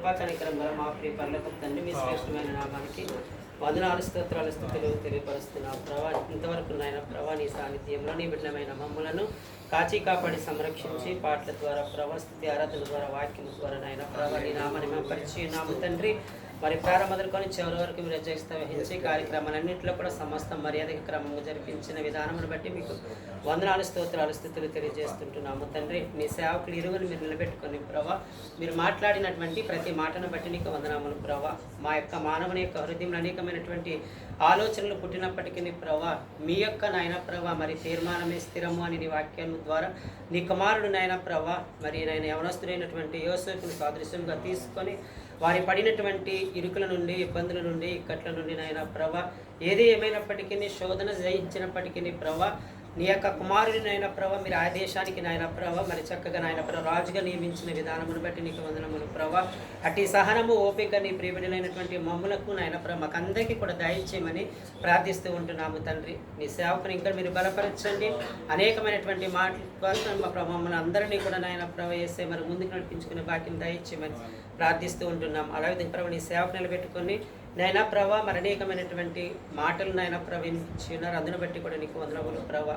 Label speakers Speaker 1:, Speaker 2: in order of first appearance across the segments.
Speaker 1: కృపా కనికరం గల మా ప్రియ పర్లకు తండ్రి మీ శ్రేష్టమైన నామానికి వందనాలు స్తోత్రాలు స్థుతులు తెలియపరుస్తున్నావు ప్రభా ఇంతవరకు నాయన ప్రభా నీ సాన్నిధ్యంలో నీ బిడ్డమైన మమ్మలను కాచి కాపాడి సంరక్షించి పాటల ద్వారా ప్రభా స్థుతి ఆరాధన ద్వారా వాక్యం ద్వారా నాయన ప్రభా నీ నామాన్ని మేము పరిచయం నాము తండ్రి. మరి ప్రారంభం మొదలుకొని చివరి వరకు మీరు అధ్యక్షత వహించి కార్యక్రమాలన్నింటిలో కూడా సమస్త మర్యాదక క్రమంగా జరిపించిన విధానమును బట్టి మీకు వందనాలు స్తోత్రాలు స్థితులు తెలియజేస్తుంటున్నాము. తండ్రి మీ సేవకులు ఇరువురు మీరు నిలబెట్టుకొని ప్రభా మీరు మాట్లాడినటువంటి ప్రతి మాటను బట్టి నీకు వందనాములు ప్రభా. మా యొక్క మానవుని యొక్క హృదయంలో అనేకమైనటువంటి ఆలోచనలు పుట్టినప్పటికీ ప్రభా మీ యొక్క నాయన ప్రభా మరి తీర్మానమే స్థిరము అని నీ వాక్యం ద్వారా నీ కుమారుడు నాయన ప్రభా మరి నాయన యవనస్తుడైనటువంటి యోసేపును సాదృశ్యంగా తీసుకొని వారి పడినటువంటి ఇరుకుల నుండి ఇబ్బందుల నుండి ఇక్కట్ల నుండి నాయన ప్రభా ఏది ఏమైనప్పటికీ శోధన జయించినప్పటికీ ప్రభా నీ యొక్క కుమారుడి నాయన ప్రభ మీరు ఆ దేశానికి నాయన ప్రభ మరి చక్కగా నాయన ప్రభ రాజుగా నియమించిన విధానమును బట్టి నీకు వందనములు ప్రభ. అట్టి సహనము ఓపిక నీ ప్రియమైనటువంటి మమ్ములకు నాయన ప్రభ మాకందరికీ కూడా దయచేయమని ప్రార్థిస్తూ ఉంటున్నాము తండ్రి. నీ సేవకుని ఇంకా మీరు బలపరచండి. అనేకమైనటువంటి మాటల ద్వారా మా ప్రభ మమ్మల్ని అందరినీ కూడా నాయన ప్రభ వేసే మరి ముందుకు నడిపించుకునే బాక్యం దయచేయమని ప్రార్థిస్తూ ఉంటున్నాం. అలాగే ప్రభు నీ సేవకు నిలబెట్టుకొని నైనా ప్రభా మరి అనేకమైనటువంటి మాటలు నాయన ప్రవహించినారు ఉన్నారు అందును బట్టి కూడా నీకు వందనములు ప్రభా.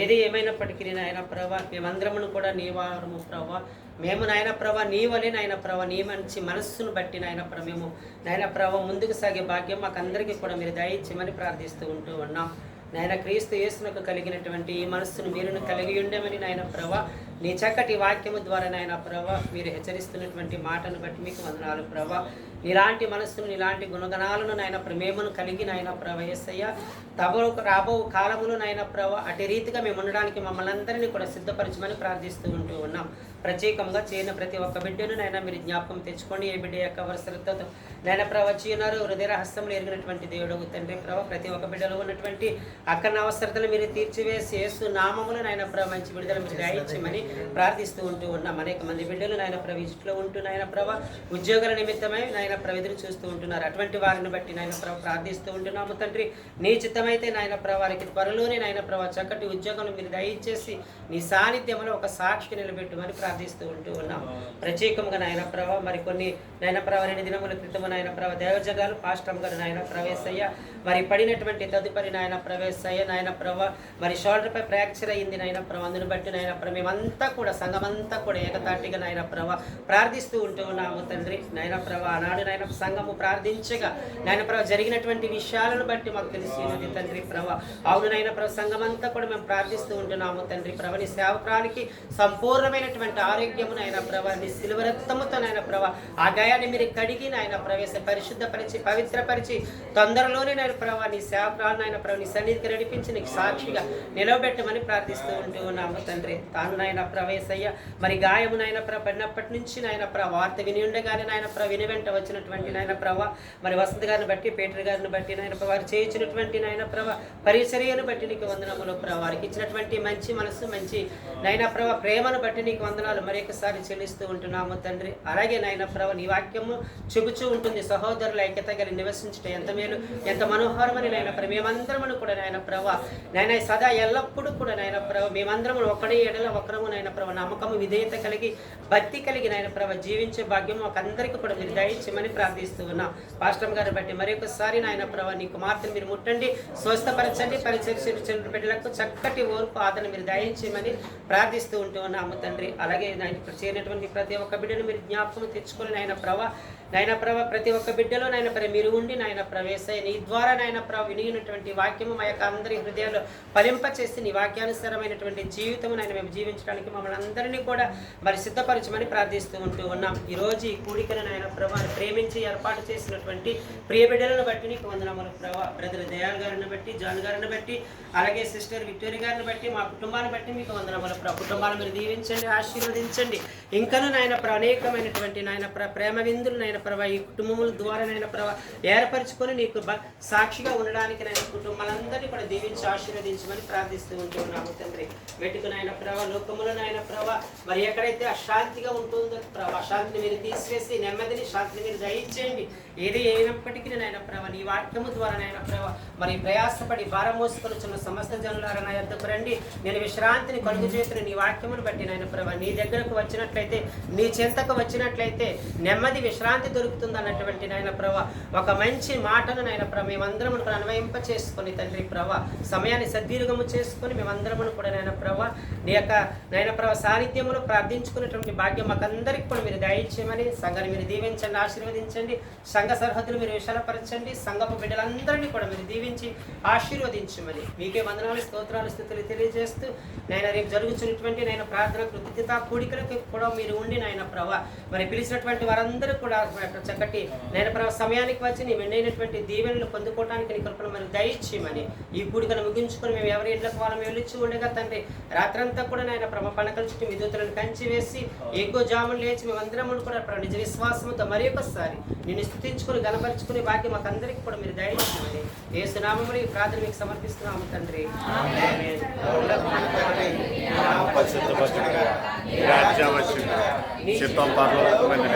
Speaker 1: ఏది ఏమైనప్పటికీ నాయన ప్రభా మేమందరమును కూడా నీ వారము ప్రభా. మేము నాయన ప్రభా నీ వలె నాయన ప్రభా నీ మంచి మనస్సును బట్టి నాయన ప్రభ మేము నాయన ప్రభ ముందుకు సాగే భాగ్యం మాకందరికీ కూడా మీరు దయచేయమని ప్రార్థిస్తూ ఉంటూ ఉన్నాం. నాయన క్రీస్తు యేసునకు కలిగినటువంటి ఈ మనస్సును మీరును కలిగి ఉండమని నాయన ప్రభా నీ చక్కటి వాక్యము ద్వారా నాయన ప్రభా మీరు హెచ్చరిస్తున్నటువంటి మాటను బట్టి మీకు వందనాలు ప్రభా. ఇలాంటి మనస్సును ఇలాంటి గుణగణాలను నాయన ప్రేమను కలిగి నాయన ప్రభ ఎస్సయ్య తబో రాబో కాలములు నాయన ప్రభ అటు రీతిగా మేము ఉండడానికి మమ్మల్ని అందరినీ కూడా సిద్ధపరచమని ప్రార్థిస్తూ ఉంటూ ఉన్నాం. ప్రత్యేకంగా చేయని ప్రతి ఒక్క బిడ్డను నాయన మీరు జ్ఞాపకం తెచ్చుకోండి. ఏ బిడ్డ యొక్క వరుసలతో నాయన ప్రభ ఉన్నారు హృదయ హస్తములు ఎరిగినటువంటి దేవుడు తండ్రి ప్రభ. ప్రతి ఒక్క బిడ్డలో ఉన్నటువంటి అక్కన అవసరతను మీరు తీర్చివేసి యేసు నామములు నాయన ప్రభ మంచి విడుదల మీరు దయచేయమని ప్రార్థిస్తూ ఉంటూ ఉన్నాం. అనేక మంది బిడ్డలు నాయన ప్రభ ఇంట్లో ఉంటూ నాయన ప్రభ ఉద్యోగాల నిమిత్తమై నాయన ప్రభ ఎదురు చూస్తూ ఉంటున్నారు. అటువంటి వారిని బట్టి నాయన ప్రభ ప్రార్థిస్తూ ఉంటున్నాము తండ్రి. నీ చిత్తమైతే నాయన ప్రభ వారికి త్వరలోనే నాయన ప్రభ చక్కటి ఉద్యోగం మీరు దయచేసి నీ సాన్నిధ్యంలో ఒక సాక్షి నిలబెట్టుమని ప్రార్థిస్తూ ఉంటూ ఉన్నాం. ప్రత్యేకంగా నాయన ప్రభ మరి కొన్ని నాయన ప్రభ రెండు దినముల క్రితం నాయన ప్రభ దేవజగాలు పాస్టమ్ గారు నాయన ప్రవేశయ్య మరి పడినటువంటి తదుపరి నాయన ప్రవేశయ్య నాయన ప్రభ మరి షోల్డర్పై ఫ్రాక్చర్ అయ్యింది నాయన ప్రభ అందుని బట్టి నాయన ప్రభ మేమంతా కూడా సంఘమంతా కూడా ఏకతాటిగా నాయన ప్రభ ప్రార్థిస్తూ ఉంటూ ఉన్నాము తండ్రి. నాయన ప్రభ ఆనాడు నాయన సంఘము ప్రార్థించగా నాయన ప్రభ జరిగినటువంటి విషయాలను బట్టి మాకు తెలిసి ఉన్నది తండ్రి ప్రభ. అవును నాయన ప్రభ సంఘమంతా కూడా మేము ప్రార్థిస్తూ ఉంటున్నాము తండ్రి ప్రభ. నీ సేవకురానికి సంపూర్ణమైనటువంటి ఆరోగ్యము నాయన ప్రభ నీ సిలువ నాయన ప్రభ ఆ గాయాన్ని మీరు కడిగి నాయన ప్రవేశ పరిశుద్ధపరిచి పవిత్రపరిచి తొందరలోనే నాయన ప్రభ నీ సేవకురాలు నాయన ప్రభు నీ సన్నిధికి నడిపించి నీకు సాక్షిగా నిలవబెట్టమని ప్రార్థిస్తూ ఉంటూ ఉన్నాము తండ్రి. తాను నాయన ప్రవేశయ్య. మరి గాయము నాయన ప్ర పడినప్పటి నుంచి నాయన ప్ర వార్త విని ఉండగానే నాయన ప్ర విని వెంట వచ్చినటువంటి నాయన ప్రభ మరి వసంత్ గారిని బట్టి పేటర్ గారిని బట్టి నాయన వారు చేయించినటువంటి నాయన ప్రభ పరిచర్యను బట్టి నీకు వందనములు ప్ర వారికి ఇచ్చినటువంటి మంచి మనసు మంచి నాయన ప్రభ ప్రేమను బట్టి నీకు వందనాలు మరి ఒకసారి చెల్లిస్తూ ఉంటున్నాము తండ్రి. అలాగే నాయన ప్రభ నీ వాక్యము చెబుతూ ఉంటుంది. సహోదరుల ఐక్యత గారి నివసించట ఎంత మేలు ఎంత మనోహరమని నాయన ప్రభ. మేమందరమును కూడా నాయన ప్రభ. నాయన సదా ఎల్లప్పుడూ కూడా నాయన ప్రభ. మేమందరము ఒకడే ఎడల ఒకరము నాయన ప్రభ. నమ్మకము విధేయత కలిగి భక్తి కలిగి నాయన ప్రభ. జీవించే భాగ్యం మాకందరికీ కూడా మీరు దయచేయమని ప్రార్థిస్తూ ఉన్నాం. పాస్టమ్ గారిని బట్టి మరి ఒకసారి నాయన ప్రభ నీ కుమార్తెను మీరు ముట్టండి స్వస్థపరచండి పరిచయం బిడ్డలకు చక్కటి ఓర్పు ఆదరణ మీరు దయచేయమని ప్రార్థిస్తూ ఉంటూ ఉన్నాము తండ్రి. అలాగే నాయన ఇక్కడ చేరినటువంటి ప్రతి ఒక్క బిడ్డను మీరు జ్ఞాపకం తెచ్చుకొని నాయన ప్రభ నాయన ప్రభ ప్రతి ఒక్క బిడ్డలో నాయన ప్ర మీరు ఉండి నాయన ప్రవేశ నీ ద్వారా నాయన ప్రభ వినిగినటువంటి వాక్యము మా యొక్క అందరి హృదయాలు ఫలింపచేసి నీ వాక్యానుసారమైనటువంటి జీవితము నాయన మేము జీవించడానికి మమ్మల్ని అందరినీ కూడా మరి సిద్ధపరచమని ప్రార్థిస్తూ ఉంటూ ఉన్నాం. ఈరోజు ఈ కూడికను నాయన ప్రభ ప్రేమించి ఏర్పాటు చేసినటువంటి ప్రియ బిడ్డలను బట్టి నీకు వందనములు ప్రభా. బ్రదర్ దయాల్ గారిని బట్టి జాన్ గారిని బట్టి అలాగే సిస్టర్ విక్టోరి గారిని బట్టి మా కుటుంబాన్ని బట్టి మీకు వందనములు ప్రభ. కుటుంబాలు మీరు దీవించండి ఆశీర్వదించండి. ఇంకను నాయన ప్ర అనేకమైనటువంటి నాయన ప్ర ప్రేమ విందులు నాయన ప్రభా ఈ కుటుంబముల ద్వారా నాయన ప్రభా ఏర్పరచుకొని నీకు సాక్షిగా ఉండడానికి నేను కుటుంబాలందరినీ కూడా దీవించి ఆశీర్వదించమని ప్రార్థిస్తూ ఉంటున్నాము తండ్రి. వెటుకునైన ప్రభా లోకములో నాయన ప్రభా మరి ఎక్కడైతే అశాంతిగా ఉంటుందో ప్రభా అశాంతిని మీరు తీసివేసి నెమ్మదిని శాంతిని మీరు దయించేయండి ఏది అయినప్పటికీ నాయన ప్రభా నీ వాక్యము ద్వారా నాయన ప్రభా మరి ప్రయాసపడి భారం మోసుకొని చిన్న సమస్త జనులారా నా యొద్దకు రండి. నేను విశ్రాంతిని కలుగు చేసిన నీ వాక్యమును బట్టి నాయన ప్రభా నీ దగ్గరకు వచ్చినట్లయితే నీ చింతకు వచ్చినట్లయితే నెమ్మది విశ్రాంతి దొరుకుతుంది అన్నటువంటి నాయన ప్రభ. ఒక మంచి మాటను నాయన ప్రభ మేమందరం కూడా అన్వయింప చేసుకొని తండ్రి ప్రభ సమయాన్ని సద్వినియోగము చేసుకొని మేమందరము కూడా నాయన ప్రభ నీ యొక్క నాయన ప్రభ సాన్నిధ్యములో ప్రార్థించుకునేటువంటి భాగ్యం మాకందరికి కూడా మీరు దయచేయమని సంఘాన్ని మీరు దీవించండి ఆశీర్వదించండి సంఘ సరిహద్దులు మీరు విశాలపరచండి సంఘపు బిడ్డలందరినీ కూడా మీరు దీవించి ఆశీర్వదించమని. మీకే వందనాలు స్తోత్రాలు స్థితులు తెలియజేస్తూ నేను రేపు జరుగుతున్నటువంటి నేను ప్రార్థన కృతజ్ఞత కూడికలకు కూడా మీరు ఉండి నాయన ప్రభ మరి పిలిచినటువంటి వారందరూ కూడా చక్కటి నేను ప్రభ సమయానికి వచ్చి నీ వెండైనటువంటి దీవెనలు పొందుకోవడానికి నీ కృపను మరి దయచేయమని ఈ కూడికను ముగించుకొని మేము ఎవరి ఇళ్ళకు వాళ్ళం వెళ్ళిచ్చి ఉండగా తండ్రి రాత్రంతా కూడా నాయన ప్రభ పనకల చుట్టూ విద్యుత్తులను కంచి వేసి ఎక్కువ జాములు లేచి మేమందరం కూడా ప్రభు నిజ విశ్వాసంతో మరి ఒకసారి నిన్ను స్థుతించుకుని గణపరుచుకునే భాగ్యం మాకందరికి కూడా మీరు దయచేయమని ఏ సునామములు ఈ ప్రార్థన మీకు సమర్పిస్తున్నాము తండ్రి.
Speaker 2: రాజ్యం వచ్చింది చిత్తం పరలోకమైన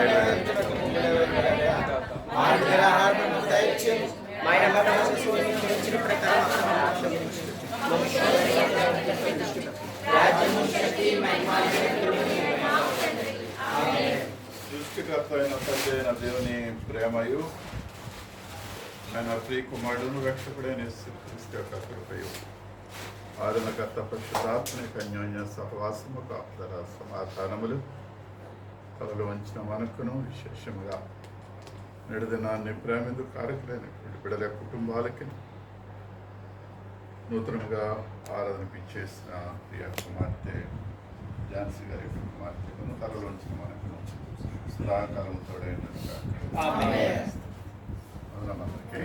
Speaker 2: సృష్టికర్త అయిన దేవుని ప్రేమయు ఆయన ప్రియ కుమారుడును రక్షకుడైన యేసుక్రీస్తు యొక్క కృపయు. ఆదరణకర్త పరిశుద్ధాత్మ యొక్క అన్యోన్య సహవాసము కాపుదల సమాధానములు కలలు వంచిన మనకును విశేషముగా నెడుదినాన్ని ప్రేమిందు కారకులైనటువంటి బిడల కుటుంబాలకి నూతనంగా ఆరాధనపించేసిన ప్రియ కుమార్తె ఝాన్సీ గారి కుమార్తెను కలలోంచిన మనకును సదాకాలం తోడైనట్టుగా
Speaker 1: ఆమేన్.
Speaker 2: అందరికీ